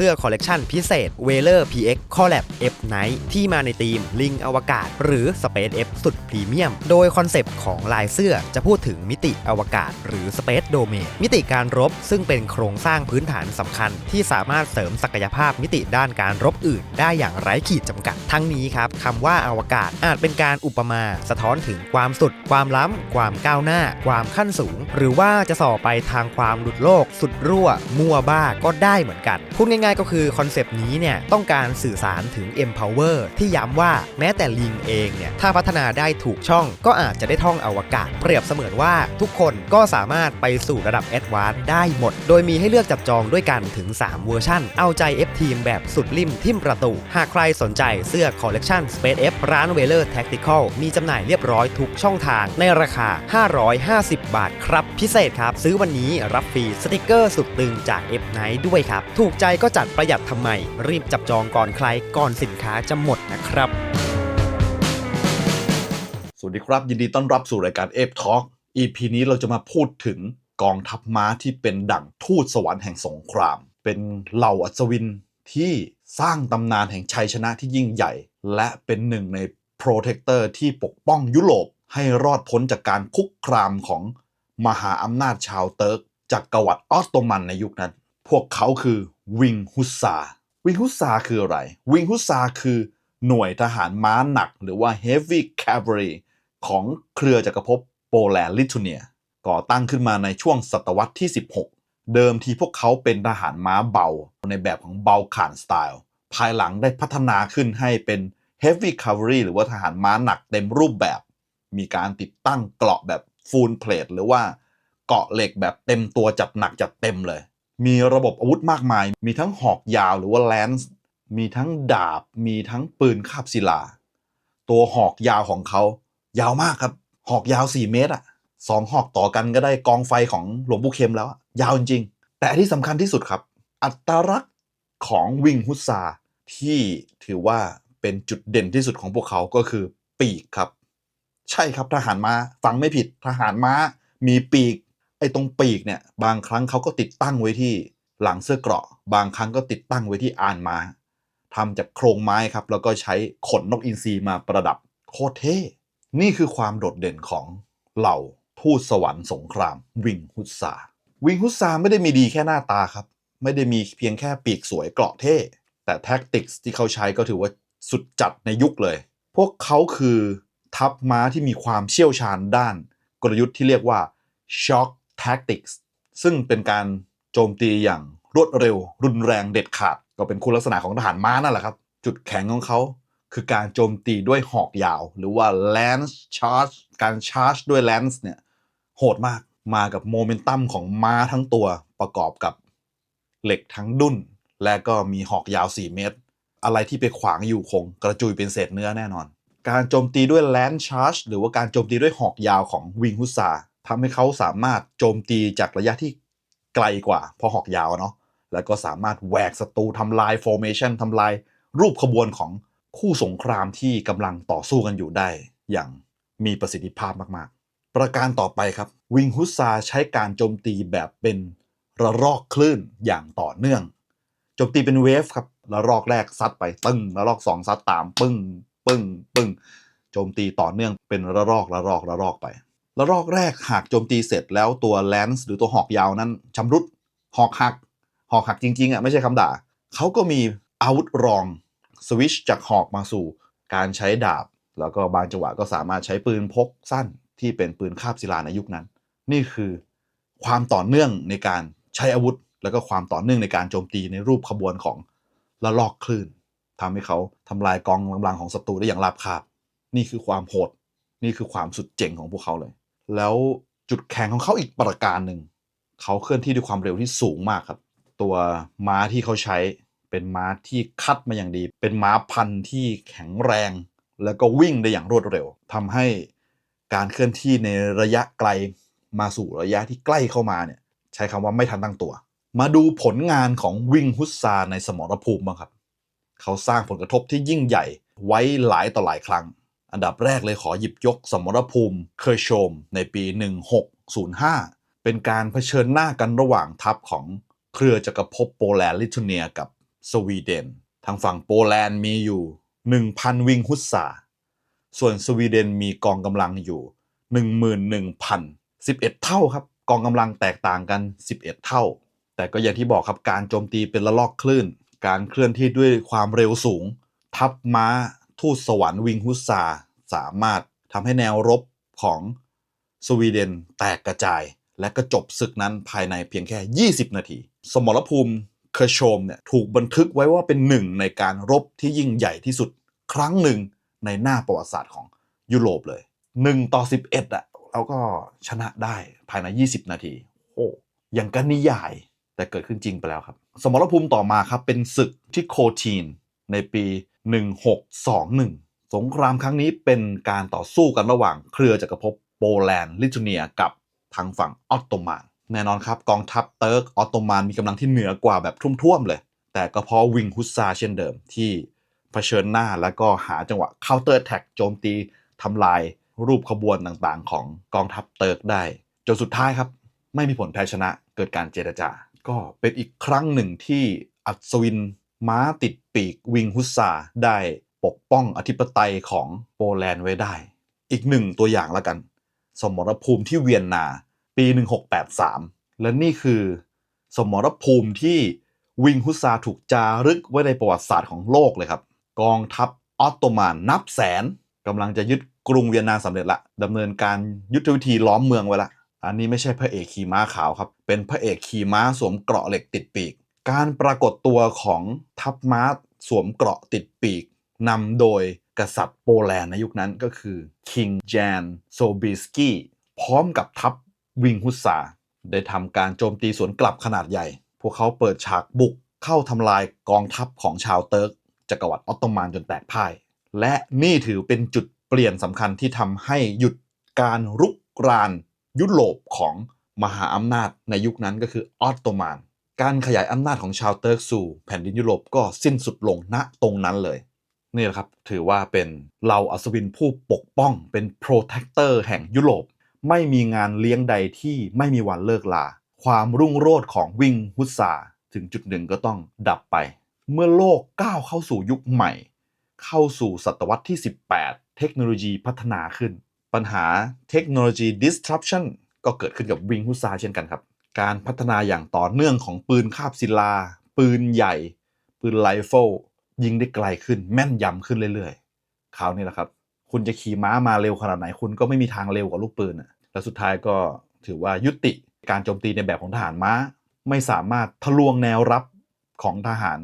เสื้อคอลเลกชันพิเศษ w e l e r PX Collab F Night ที่มาในธีมลิงอวกาศ หรือ Space F สุดพรีเมียม โดยคอนเซปต์ของลายเสื้อจะพูดถึงมิติอวกาศ หรือ Space Domain มิติการรบซึ่งเป็นโครงสร้างพื้นฐานสำคัญ ที่สามารถเสริมศักยภาพมิติด้านการรบอื่น ได้อย่างไร้ขีดจำกัด ทั้งนี้ครับคำว่าอวกาศอาจเป็นการอุปมาสะท้อนถึงความสุด ความล้ำ ความก้าวหน้า ความขั้นสูง หรือว่าจะส่อไปทางความหลุดโลกสุดรั่ว มั่วบ้าก็ได้เหมือนกันพูดง่ายๆ ก็คือคอนเซปต์นี้เนี่ยต้องการสื่อสารถึง empower ที่ย้ำว่าแม้แต่ลิงเองเนี่ยถ้าพัฒนาได้ถูกช่อง ก็อาจจะได้ท่องอวกาศ เปรียบเสมือนว่าทุกคนก็สามารถไปสู่ระดับแอดวานซ์ได้หมด โดยมีให้เลือกจับจองด้วยกันถึง 3 เวอร์ชั่น เอาใจ F Team แบบสุดริมทิมประตู หากใครสนใจเสื้อคอลเลกชัน Space F ร้าน w e l e r Tactical มีจำหน่ายเรียบร้อยทุกช่องทางในราคา 550 บาทครับ พิเศษครับ ซื้อวันนี้รับฟรีสติกเกอร์สุดตึงจาก F Night ด้วยครับ ถูกใจก็จัดประหยัดทำไม รีบจับจองก่อนใครก่อนสินค้าจะหมดนะครับ สวัสดีครับ ยินดีต้อนรับสู่รายการ Ape Talk EP นี้เราจะมาพูดถึงกองทัพม้าที่เป็นดั่งทูตสวรรค์แห่งสงคราม เป็นเหล่าอัศวินที่สร้างตำนานแห่งชัยชนะที่ยิ่งใหญ่ และเป็นหนึ่งในโปรเทคเตอร์ที่ปกป้องยุโรปให้รอดพ้นจากการคุกคามของมหาอำนาจชาวเติร์กจากกวัดออสโตมันในยุคนั้น พวกเขาคือวิงฮุสซาวิงฮุสซาคืออะไร วิงฮุสซาคือหน่วยทหารม้าหนัก หรือว่า Heavy Cavalry ของเครือจักรภพโปแลนด์ลิทัวเนีย ก่อตั้งขึ้นมาในช่วงศตวรรษที่ 16 เดิมทีพวกเขาเป็นทหารม้าเบา ในแบบของเบาขานสไตล์ ภายหลังได้พัฒนาขึ้นให้เป็น Heavy Cavalry หรือว่าทหารม้าหนักเต็มรูปแบบ มีการติดตั้งเกราะแบบ Full Plate หรือว่าเกราะเหล็กแบบเต็มตัวจัดหนักจัดเต็มเลย มีระบบอาวุธมากมาย มีทั้งหอกยาวหรือว่าแลนส์มีทั้งดาบ มีทั้งปืนคาบศิลา ตัวหอกยาวของเขา ยาวมากครับ หอกยาว 4 เมตรอะสองหอกต่อกันก็ได้กองไฟของหลวงปู่เข็มแล้ว ยาวจริงๆแต่ที่สำคัญที่สุดครับ อัตลักษณ์ของวิงฮุซาที่ถือว่าเป็นจุดเด่นที่สุดของพวกเขาก็คือปีกครับ ใช่ครับทหารม้าฟังไม่ผิดทหารม้ามีปีก ไอ้ตรงปีกเนี่ยบางครั้งเขาก็ติดตั้งไว้ที่หลังเสื้อเกราะ บางครั้งก็ติดตั้งไว้ที่อานม้าทำจากโครงไม้ครับ แล้วก็ใช้ขนนกอินทรีมาประดับโคตรเท่ นี่คือความโดดเด่นของเหล่าทูตสวรรค์สงคราม วิงฮุสซา วิงฮุสซาไม่ได้มีดีแค่หน้าตาครับ ไม่ได้มีเพียงแค่ปีกสวยเกราะเท่ แต่แท็กติกที่เขาใช้ก็ถือว่าสุดจัดในยุคเลย พวกเขาคือทัพม้าที่มีความเชี่ยวชาญด้านกลยุทธ์ที่เรียกว่า Shock Tactics ซึ่งเป็นการโจมตีอย่างรวดเร็ว รุนแรงเด็ดขาด ก็เป็นคุณลักษณะของทหารม้านั่นแหละครับ จุดแข็งของเขาคือการโจมตีด้วยหอกยาว หรือว่า lance charge การ charge ด้วย lance เนี่ยโหดมากมากับโมเมนตัมของม้าทั้งตัวประกอบกับเหล็กทั้งดุนและก็มีหอกยาว 4 เมตร อะไรที่ไปขวางอยู่คงกระจุยเป็นเศษเนื้อแน่นอน การโจมตีด้วย land charge หรือว่าการโจมตีด้วยหอกยาวของวิงฮุสซา ทำให้เขาสามารถโจมตีจากระยะที่ไกลกว่าเพราะหอกยาวเนาะแล้วก็สามารถแหวกศัตรูทำลาย formation ทำลายรูปขบวนของคู่สงครามที่กำลังต่อสู้กันอยู่ได้ อย่างมีประสิทธิภาพมากๆ ประการต่อไปครับ วิงฮุสซาใช้การโจมตีแบบเป็นระลอกคลื่นอย่างต่อเนื่องโจมตีเป็นเวฟครับระลอกแรกซัดไปตึ้งระลอกสองซัดตาม ปึ้ง ปึ้ง ปึ้งโจมตีต่อเนื่องเป็นระลอกระลอกระลอกไป ระลอกแรกหากโจมตีเสร็จแล้วตัวแลนส์หรือตัวหอกยาวนั้นชำรุดหอกหัก หอกหักจริงๆอะไม่ใช่คำด่า เขาก็มีอาวุธรองสวิชจากหอกมาสู่ การใช้ดาบ แล้วก็บางจังหวะก็สามารถใช้ปืนพกสั้นที่เป็นปืนคาบศิลาในยุคนั้น นี่คือความต่อเนื่องในการใช้อาวุธ แล้วก็ความต่อเนื่องในการโจมตีในรูปขบวนของละลอกคลื่นทำให้เขาทำลายกองกำลังของศัตรูได้อย่างราบคาบ นี่คือความโหด นี่คือความสุดเจ๋งของพวกเขาเลย แล้วจุดแข็งของเขาอีกประการหนึ่ง เขาเคลื่อนที่ด้วยความเร็วที่สูงมากครับ ตัวม้าที่เขาใช้เป็นม้าที่คัดมาอย่างดี เป็นม้าพันธุ์ที่แข็งแรง แล้วก็วิ่งได้อย่างรวดเร็วทำให้การเคลื่อนที่ในระยะไกลมาสู่ระยะที่ใกล้เข้ามาเนี่ยใช้คำว่าไม่ทันตั้งตัว มาดูผลงานของวิ่งฮุสซาในสมรภูมิบ้างครับ เขาสร้างผลกระทบที่ยิ่งใหญ่ไว้หลายต่อหลายครั้ง อันดับแรกเลยขอหยิบยกสมรภูมิเคอร์โชมในปี 1605 เป็นการเผชิญหน้ากันระหว่างทัพของเครือจักรภพโปแลนด์ลิทัวเนียกับสวีเดน ทางฝั่งโปแลนด์มีอยู่ 1,000 วิงฮุสซาส่วนสวีเดนมีกองกำลังอยู่ 11,000 11 เท่าครับ กองกำลังแตกต่างกัน 11 เท่า แต่ก็อย่างที่บอกครับการโจมตีเป็นระลอกคลื่น การเคลื่อนที่ด้วยความเร็วสูง ทัพม้า ทูตสวรรค์วิงฮุสซาสามารถทำให้แนวรบของสวีเดนแตกกระจาย และก็จบศึกนั้นภายในเพียงแค่ 20 นาที สมรภูมิเคอร์โชมเนี่ยถูกบันทึกไว้ว่าเป็นหนึ่งในการรบที่ยิ่งใหญ่ที่สุดครั้งหนึ่งในหน้าประวัติศาสตร์ของยุโรปเลย 1 ต่อ 11อะเราก็ชนะได้ภายใน 20 นาที โอ้ยังกันนิยายแต่เกิดขึ้นจริงไปแล้วครับ สมรภูมิต่อมาครับเป็นศึกที่โคทีนในปี 1621 สงครามครั้งนี้เป็นการต่อสู้กันระหว่างเครือจักรภพโปแลนด์ลิทัวเนียกับทางฝั่งออตโตมันแน่นอนครับกองทัพเติร์กออตโตมันมีกำลังที่เหนือกว่าแบบทุ่วมๆเลย แต่ก็เพราะวิงฮุสซาเช่นเดิมที่เผชิญหน้าแล้วก็หาจังหวะ counter attack โจมตีทำลายรูปขบวนต่างๆ ของกองทัพเติร์กได้จนสุดท้ายครับ ไม่มีผลแพ้ชนะเกิดการเจรจาก็เป็นอีกครั้งหนึ่งที่อัศวินม้าติด ปีกวิงฮุสซาได้ปกป้องอธิปไตยของโปแลนด์ไว้ได้ อีกหนึ่งตัวอย่างละกัน สมรภูมิที่เวียนนาปี 1683 และนี่คือ สมรภูมิที่วิงฮุสซาถูกจารึกไว้ในประวัติศาสตร์ของโลกเลยครับ กองทัพออตโตมันนับแสนกำลังจะยึดกรุงเวียนนาสำเร็จละดำเนินการยุทธวิธีล้อมเมืองไว้ละอันนี้ไม่ใช่พระเอกขี่ม้าขาวครับ เป็นพระเอกขี่ม้าสวมเกราะเหล็กติดปีก การปรากฏตัวของทัพม้า สวมเกราะติดปีกนำโดยกษัตริย์โปแลนด์ในยุคนั้นก็คือคิงแจนโซบิสกี้พร้อมกับทัพวิงฮุสซาได้ทำการโจมตีสวนกลับขนาดใหญ่ พวกเขาเปิดฉากบุกเข้าทำลายกองทัพของชาวเติร์กจักรวรรดิออตโตมันจนแตกพ่าย และนี่ถือเป็นจุดเปลี่ยนสำคัญที่ทำให้หยุดการรุกรานยุโรปของมหาอำนาจในยุคนั้นก็คือออตโตมัน การขยายอำนาจของชาวเติร์กสู่แผ่นดินยุโรปก็สิ้นสุดลงณตรงนั้นเลย นี่แหละครับถือว่าเป็นเหล่าอัศวินผู้ปกป้องเป็น protector แห่งยุโรป ไม่มีงานเลี้ยงใดที่ไม่มีวันเลิกลา ความรุ่งโรจน์ของวิงฮุสซาถึงจุดหนึ่งก็ต้องดับไป เมื่อโลกก้าวเข้าสู่ยุคใหม่ เข้าสู่ศตวรรษที่ 18 เทคโนโลยีพัฒนาขึ้น ปัญหาเทคโนโลยี disruption ก็เกิดขึ้นกับวิงฮุสซาเช่นกันครับ การพัฒนาอย่างต่อเนื่องของปืนคาบศิลา ปืนใหญ่ ปืนไรเฟิลยิงได้ไกลขึ้นแม่นยำขึ้นเรื่อยๆคราวนี้แหละครับ คุณจะขี่ม้ามาเร็วขนาดไหนคุณก็ไม่มีทางเร็วกว่าลูกปืนอะและสุดท้ายก็ถือว่ายุติการโจมตีในแบบของทหารม้า ไม่สามารถทะลวงแนวรับของทหาร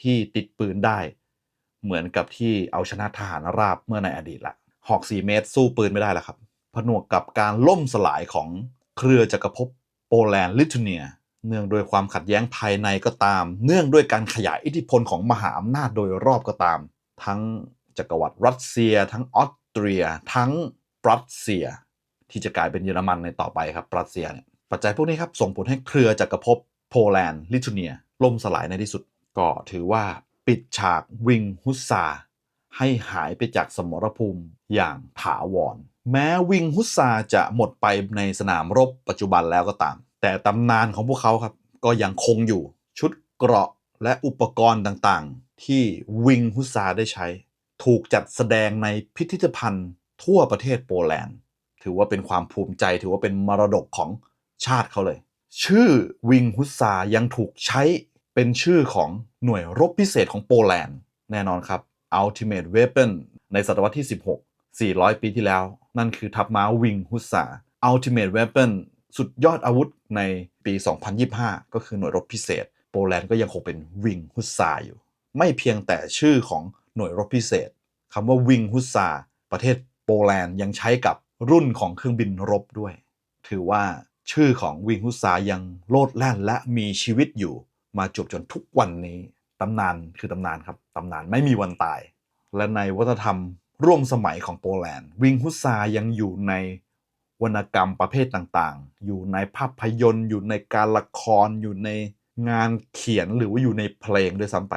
ที่ติดปืนได้ เหมือนกับที่เอาชนะทหารราบเมื่อในอดีตละหอก 4 เมตรสู้ปืนไม่ได้แล้วครับ ผนวกกับการล่มสลายของเครือจักรภพ โปแลนด์ลิทัวเนีย เนื่องด้วยความขัดแย้งภายในก็ตาม เนื่องด้วยการขยายอิทธิพลของมหาอำนาจโดยรอบก็ตาม ทั้งจักรวรรดิรัสเซีย ทั้งออสเตรีย ทั้งปรัสเซีย ที่จะกลายเป็นเยอรมันในต่อไปครับปรัสเซียเนี่ยปัจจัยพวกนี้ครับส่งผลให้เครือจักรภพโปแลนด์ลิทัวเนียล่มสลายในที่สุด ก็ถือว่าปิดฉากวิงฮุสซาให้หายไปจากสมรภูมิอย่างถาวร แม้วิงฮุสซาจะหมดไปในสนามรบปัจจุบันแล้วก็ตาม แต่ตำนานของพวกเขาครับ ก็ยังคงอยู่ชุดเกราะและอุปกรณ์ต่างๆ ที่วิงฮุสซาได้ใช้ ถูกจัดแสดงในพิพิธภัณฑ์ทั่วประเทศโปแลนด์ ถือว่าเป็นความภูมิใจถือว่าเป็นมรดกของชาติเขาเลย ชื่อวิงฮุสซายังถูกใช้เป็นชื่อของหน่วยรบพิเศษของโปแลนด์ แน่นอนครับ Ultimate Weapon ในศตวรรษที่ 16 400 ปีที่แล้ว นั่นคือทัพม้าวิงฮุสซา Ultimate Weapon สุดยอดอาวุธในปี 2025 ก็คือหน่วยรบพิเศษ โปแลนด์ก็ยังคงเป็นวิงฮุสซาอยู่ ไม่เพียงแต่ชื่อของหน่วยรบพิเศษคำว่าวิงฮุสซา ประเทศโปแลนด์ยังใช้กับรุ่นของเครื่องบินรบด้วย ถือว่าชื่อของวิงฮุสซายังโลดแล่นและมีชีวิตอยู่ มาจบจนทุกวันนี้ ตำนานคือตำนานครับ ตำนานไม่มีวันตาย และในวัฒนธรรม ร่วมสมัยของโปแลนด์ วิงฮุซายังอยู่ในวรรณกรรมประเภทต่างๆ อยู่ในภาพยนตร์ อยู่ในการละคร อยู่ในงานเขียนหรือว่าอยู่ในเพลงด้วยซ้ำไป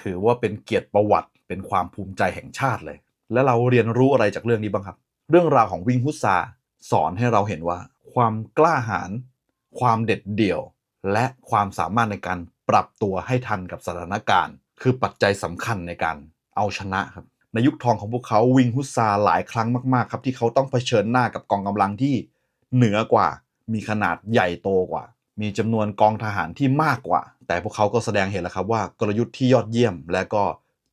ถือว่าเป็นเกียรติประวัติ เป็นความภูมิใจแห่งชาติเลย และเราเรียนรู้อะไรจากเรื่องนี้บ้างครับ เรื่องราวของวิงฮุซาสอนให้เราเห็นว่า ความกล้าหาญ ความเด็ดเดี่ยว และความสามารถในการปรับตัวให้ทันกับสถานการณ์ คือปัจจัยสำคัญในการเอาชนะครับ ในยุคทองของพวกเขาวิงฮุสซาหลายครั้งมากๆ ครับที่เขาต้องเผชิญหน้ากับกองกำลังที่เหนือกว่า มีขนาดใหญ่โตกว่า มีจำนวนกองทหารที่มากกว่า แต่พวกเขาก็แสดงเห็นแล้วครับว่ากลยุทธ์ที่ยอดเยี่ยม และก็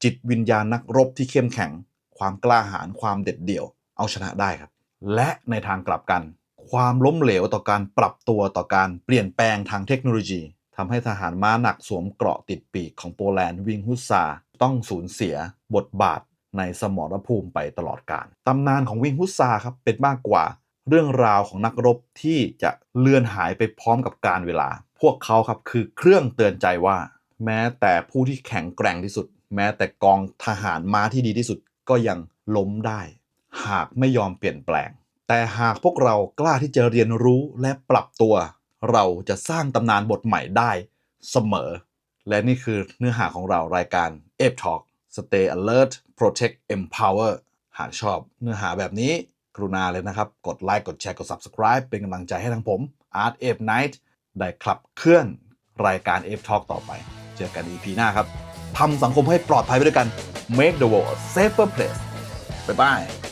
จิตวิญญาณนักรบที่เข้มแข็ง ความกล้าหาญความเด็ดเดี่ยว เอาชนะได้ครับ และในทางกลับกัน ความล้มเหลวต่อการปรับตัวต่อการเปลี่ยนแปลงทางเทคโนโลยีทำให้ทหารม้าหนักสวมเกราะติดปีกของโปแลนด์วิงฮุสซาต้องสูญเสียบทบาท ในสมรภูมิไปตลอดกาลตำนานของวิงฮุสซาครับเป็นมากกว่าเรื่องราวของนักรบที่จะเลือนหายไปพร้อมกับการเวลา พวกเขาครับคือเครื่องเตือนใจว่า แม้แต่ผู้ที่แข็งแกร่งที่สุด แม้แต่กองทหารม้าที่ดีที่สุดก็ยังล้มได้ หากไม่ยอมเปลี่ยนแปลง แต่หากพวกเรากล้าที่จะเรียนรู้และปรับตัว เราจะสร้างตำนานบทใหม่ได้เสมอ และนี่คือเนื้อหาของเรารายการ a p Talk Stay alert protect empower หากชอบเนื้อหาแบบนี้กรุณาเลยนะครับ กดไลค์กดแชร์กด subscribe เป็นกำลังใจให้ทั้งผม Art Ape Night ได้ขับเคลื่อนรายการ Ape Talk ต่อไป เจอกัน EP หน้าครับทำสังคมให้ปลอดภัยไปด้วยกัน Make the world a safer place บ๊ายบาย